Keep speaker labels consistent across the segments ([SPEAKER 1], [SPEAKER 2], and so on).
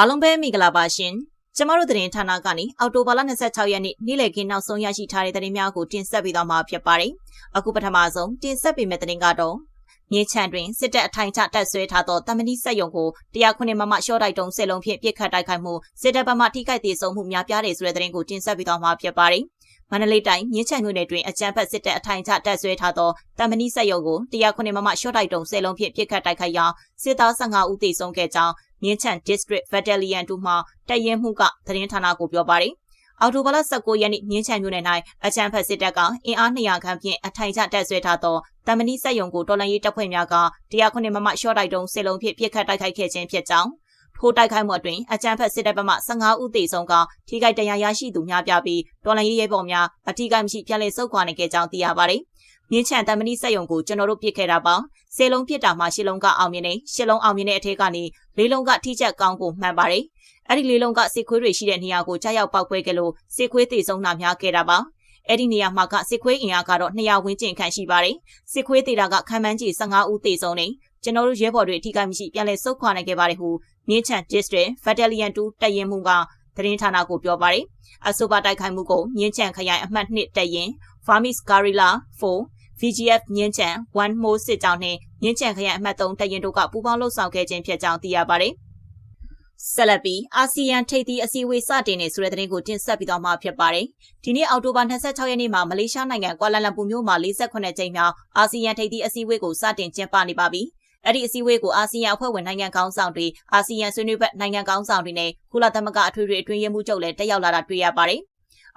[SPEAKER 1] အားလုံးပဲမင်္ဂလာပါရှင်ကျမတို့သတင်းဌာနကနေအောက်တိုဘာလ26ရက်နေ့နေ့လည်ခင်းနောက်ဆုံးရရှိထားတဲ့သတင်းများကိုတင်ဆက်ပေးသွားမှာဖြစ်ပါတယ်အခုပထမဆုံးတင်ဆက်ပေးမယ့်သတင်းကတော့မြေချံတွင်စစ်တပ်အထိုင်ချတပ်ဆွဲထားသောတမဏိစက်ယုံကိုတရားခွင့်မမရှော့တိုက်တုံးစစ်လုံးဖြင့်ပြစ်ခတ်တိုက်ခိုက်မှုစစ်တပ်ဘက်မှထိခိုက်ဒေဆုံးမှုများပြားတယ်ဆိုတဲ့သတင်းကိုတင်ဆက်ပေးသွားမှာဖြစ်ပါတယ်မန္တလေးတိုင်းမြင်းချံမြို့နယ်တွင်အကြမ်းဖက်စစ်တပ်အထိုင်ချတပ်ဆွဲထားသောတမဏိစက်ယုံကိုတရားခွင့်မမရှော့တိုက်တုံးစစ်လုံးဖြင့်ပြစ်ခတ်တိုက်ခိုက်ရာစစ်သား15ဦးသေဆုံးခဲ့ကြောင်း မြင်းချံ District Battalion 2မှတပ်ရင်းမှုကသတင်းဌာနကိုပြောပါတယ်။အော်တိုဘာလ19ရက်နေ့မြင်းချံမြို့နယ်၌အချမ်းဖက်စစ်တပ်ကအင်အား200ခန့်ဖြင့်အထိုင်ချတပ်ဆွဲထားသောတမဏိစက်ယုံကိုတော်လန်ရေးတပ်ဖွဲ့များကတရားခွင့်မမရှော့တိုက်တုံးစစ်လုံးဖြင့်ပြစ်ခတ်တိုက်ခိုက်ခဲ့ခြင်းဖြစ်ကြောင်းထိုးတိုက်ခိုက်မှုအတွင်းအကြမ်းဖက်စစ်တပ်ဘက်မှ15ဦးသေဆုံးကထိခိုက်ဒဏ်ရာရရှိသူများပြပြီးတော်လန်ရေးရဲဘော်များအထိခိုက်မရှိပြန်လည်ဆုတ်ခွာနေခဲ့ကြောင်းသိရပါတယ်။ မြင်းချံတမဏိစက်ယုံကိုကျွန်တော်တို့ပြစ်ခဲ့တာပါ။စေလုံးပြစ်တာမှာရှစ်လုံးကအောင်မြင်နေရှစ်လုံးအောင်မြင်တဲ့အထက်ကနေလေးလုံးကထိချက်ကောင်းကိုမှန်ပါတယ်။အဲ့ဒီလေးလုံးကစစ်ခွေးတွေရှိတဲ့နေရာကိုကြားရောက်ပောက်ကွဲခဲ့လို့စစ်ခွေးသေဆုံးတာများခဲ့တာပါ။အဲ့ဒီနေရာမှာကစစ်ခွေးအင်အားကတော့200ဝန်းကျင်ခန့်ရှိပါတယ်။စစ်ခွေးသေးတာကခံမှန်းကြီး15ဦးသေဆုံးနေကျွန်တော်တို့ရဲဘော်တွေအထိကိမရှိပြန်လည်ဆုတ်ခွာနိုင်ခဲ့ပါတယ်ဟုမြင်းချံ District Battalion 2တပ်ရင်းမှုကသတင်းဌာနကိုပြောပါတယ်။အဆိုပါတိုက်ခိုက်မှုကိုမြင်းချံခရိုင်အမှတ်2တပ်ရင်း Farmis Guerrilla 4 VGF မြင်းချံ1 Mo စစ်ကြောင်းနှင့်မြင်းချံခရိုင်အမှတ်3တပ်ရင်းတို့ကပူးပေါင်းလှုပ်ဆောင်ခဲ့ခြင်းဖြစ်ကြောင်းသိရပါတယ်။ဆက်လက်ပြီးအာဆီယံထိပ်သီးအစည်းအဝေးစတင်နေဆိုတဲ့သတင်းကိုတင်ဆက်ပြီးတော့မှာဖြစ်ပါတယ်။ဒီနေ့အောက်တိုဘာ26ရက်နေ့မှာမလေးရှားနိုင်ငံကွာလာလမ်ပူမြို့မှာ48ကြိမ်မြောက်အာဆီယံထိပ်သီးအစည်းအဝေးကိုစတင်ကျင်းပနေပါပြီ။အဲ့ဒီအစည်းအဝေးကိုအာဆီယံအဖွဲ့ဝင်နိုင်ငံကောင်းဆောင်တွေအာဆီယံဆွေးနွေးဘက်နိုင်ငံကောင်းဆောင်တွေနဲ့ကုလသမဂ္ဂအထွေထွေအတွင်းရေးမှူးချုပ်လည်းတက်ရောက်လာတာတွေ့ရပါတယ်။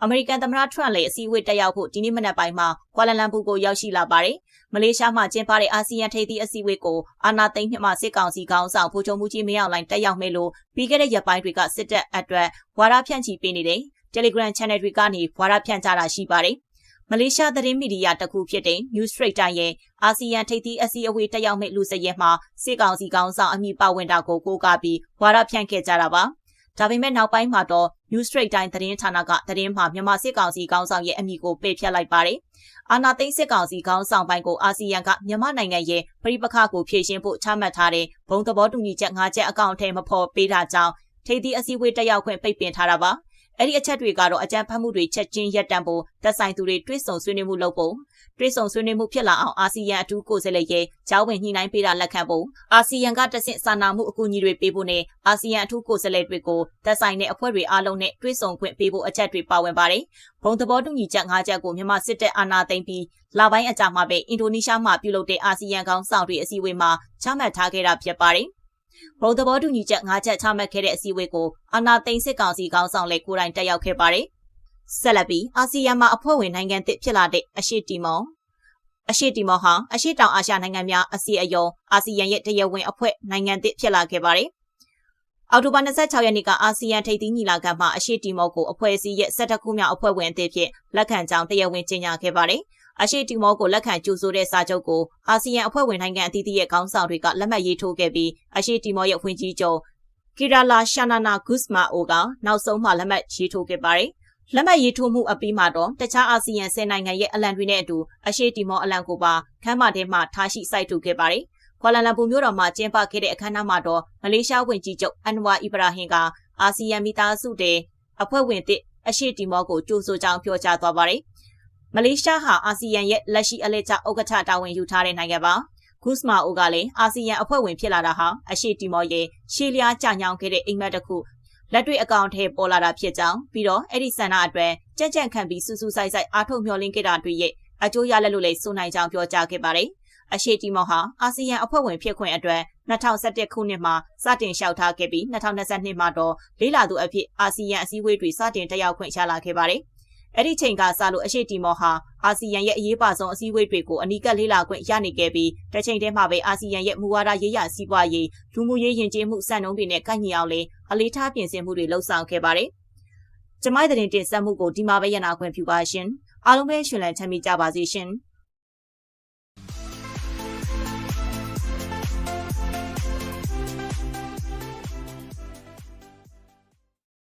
[SPEAKER 1] အမေရိကန်သမ္မတထရန့်လည်းအစည်းအဝေးတက်ရောက်ဖို့ဒီနေ့မနက်ပိုင်းမှာကွာလာလမ်ပူကိုရောက်ရှိလာပါတယ်။မလေးရှားမှာကျင်းပတဲ့အာဆီယံထိပ်သီးအစည်းအဝေးကိုအာနာသိန်းမြမစစ်ကောင်စီခေါင်းဆောင်ဖိုးချုံမှုကြီးမင်းအောင်လှိုင်တက်ရောက်မယ်လို့ပြီးခဲ့တဲ့ရက်ပိုင်းတွေကစစ်တပ်အတွက်ဝါဒဖြန့်ချီပေးနေတဲ့ Telegram Channel တွေကနေဝါဒဖြန့်ကြတာရှိပါတယ်။မလေးရှားသတင်းမီဒီယာတစ်ခုဖြစ်တဲ့ News Straight တိုင်းရဲ့အာဆီယံထိပ်သီးအစည်းအဝေးတက်ရောက်မဲ့လူစရဲမှာစစ်ကောင်စီကောင်ဆောင်အမိပဝင်တာကိုကိုးကားပြီးဝါဒဖြန့်ခဲ့ကြတာပါ။ ဒါပေမဲ့နောက်ပိုင်းမှာတော့ News Straight တိုင်းသတင်းဌာနကသတင်းမှာမြန်မာစစ်ကောင်စီခေါင်းဆောင်ရဲ့အမည်ကိုပယ်ဖျက်လိုက်ပါတယ်။အာနာသိန်းစစ်ကောင်စီခေါင်းဆောင်ပိုင်းကိုအာဆီယံကမြန်မာနိုင်ငံရဲ့ပြည်ပခါကိုဖြည့်ရှင်းဖို့ချမှတ်ထားတဲ့ဘုံသဘောတူညီချက်၅ချက်အကောင့်ထဲမဖော်ပေးတာကြောင့်ထိပ်သီးအစည်းအဝေးတက်ရောက်ခွင့်ပိတ်ပင်ထားတာပါ။ အဲ့ဒီအချက်တွေကတော့အကြမ်းဖက်မှုတွေချက်ချင်းရပ်တန့်ဖို့သက်ဆိုင်သူတွေတွစ်ဆုံဆွေးနွေးမှုလုပ်ဖို့တွစ်ဆုံဆွေးနွေးမှုဖြစ်လာအောင်အာဆီယံအထူးကိုယ်စားလှယ်ရဲ့ကြောင်းဝင်ညှိနှိုင်းပေးတာလက်ခံဖို့အာဆီယံကတဆင့်စာနာမှုအကူအညီတွေပေးဖို့နဲ့အာဆီယံအထူးကိုယ်စားလှယ်တွေကိုသက်ဆိုင်တဲ့အဖွဲ့တွေအားလုံးနဲ့တွစ်ဆုံခွင့်ပေးဖို့အချက်တွေပါဝင်ပါတယ်။ဘုံသဘောတူညီချက်၅ချက်ကိုမြန်မာစစ်တပ်အာဏာသိမ်းပြီးလပိုင်းအကြာမှာပဲအင်ဒိုနီးရှားမှာပြုလုပ်တဲ့အာဆီယံကောင်ဆောင်တွေအစည်းအဝေးမှာချမှတ်ထားခဲ့တာဖြစ်ပါတယ်။ ဘုံသဘောတူညီချက်၅ချက်ချမှတ်ခဲ့တဲ့အစည်းအဝေးကိုအာနာသိန်းစစ်ကောင်စီခေါင်းဆောင်လည်းကိုယ်တိုင်တက်ရောက်ခဲ့ပါတယ်။ဆက်လက်ပြီးအာဆီယံမှာအဖွဲ့ဝင်နိုင်ငံသစ်ဖြစ်လာတဲ့အရှိတီမောအရှိတီမောဟာအရှိတောင်အာရှနိုင်ငံများအစီအယုံအာဆီယံရဲ့တရားဝင်အဖွဲ့နိုင်ငံသစ်ဖြစ်လာခဲ့ပါတယ်။အောက်တိုဘာ26ရက်နေ့ကအာဆီယံထိပ်သီးညီလာခံမှာအရှိတီမောကိုအဖွဲ့အစည်းရဲ့၁၁ခုမြောက်အဖွဲ့ဝင်အသစ်ဖြစ်လက်ခံကြောင်းတရားဝင်ကြေညာခဲ့ပါတယ်။ အရှိတီမောကိုလက်ခံကြိုဆိုတဲ့စာချုပ်ကိုအာဆီယံအဖွဲ့ဝင်နိုင်ငံအသီးသီးရဲ့ခေါင်းဆောင်တွေကလက်မှတ်ရေးထိုးခဲ့ပြီးအရှိတီမောရဲ့ဝင်ကြီးချုပ်ကီရာလာရှာနာနာဂုစမာအိုကနောက်ဆုံးမှလက်မှတ်ရေးထိုးခဲ့ပါတယ်။လက်မှတ်ရေးထိုးမှုအပြီးမှာတော့တခြားအာဆီယံ၁၀နိုင်ငံရဲ့အလံတွေနဲ့အတူအရှိတီမောအလံကိုပါခမ်းမထဲမှာထားရှိစိုက်ထူခဲ့ပါတယ်။ကွာလာလမ်ပူမြို့တော်မှာကျင်းပခဲ့တဲ့အခမ်းအနားမှာတော့မလေးရှားဝန်ကြီးချုပ်အန်ဝါအီဘရာဟင်ကအာဆီယံမိသားစုတဲ့အဖွဲ့ဝင်သစ်အရှိတီမောကိုကြိုးဆိုကြောင်းပြောကြားသွားပါတယ်။ မလေးရှားဟာအာဆီယံရဲ့လက်ရှိအလှည့်ကျဥက္ကဋ္ဌတာဝန်ယူထားတဲ့နိုင်ငံပါဂုစမာအိုကလည်းအာဆီယံအဖွဲ့ဝင်ဖြစ်လာတာဟာအရှိတီမောရဲ့ရှေးလျားကြညောင်းခဲ့တဲ့အိမ်မက်တစ်ခုလက်တွေ့အကောင့်ထဲပေါ်လာတာဖြစ်ကြောင်းပြီးတော့အဲ့ဒီဆန္ဒအတွက်ကြက်ကြက်ခံပြီးစူးစူးဆိုင်ဆိုင်အားထုတ်မျှော်လင့်ခဲ့တာတွေရဲ့အကျိုးရလဒ်လို့လည်းဆိုနိုင်ကြောင်းပြောကြားခဲ့ပါတယ်အရှိတီမောဟာအာဆီယံအဖွဲ့ဝင်ဖြစ်ခွင့်အတွက်2011ခုနှစ်မှာစတင်လျှောက်ထားခဲ့ပြီး2022မှာတော့လေးလာသူအဖြစ်အာဆီယံအစည်းအဝေးတွေစတင်တက်ရောက်ခွင့်ရလာခဲ့ပါတယ် အဲ့ဒီချိန်ကစလို့အရှိတီမော်ဟာအာဆီယံရဲ့အရေးပါဆုံးအစည်းအဝေးတွေကိုအနီးကပ်လေးလာခွင့်ရနေခဲ့ပြီးတစ်ချိန်တည်းမှာပဲအာဆီယံရဲ့မူဝါဒရေးရာစီးပွားရေးလူမှုရေးယဉ်ကျေးမှုစံနှုန်းတွေနဲ့ကိုက်ညီအောင်လေအလေးထားပြင်ဆင်မှုတွေလှုံ့ဆော်ခဲ့ပါတယ်။ကျမိုင်းတဲ့တင်ဆက်မှုကိုဒီမှာပဲရနာခွင့်ပြုပါရှင်။အားလုံးပဲရှင်လန်းချမ်းမြေ့ကြပါစေရှင်။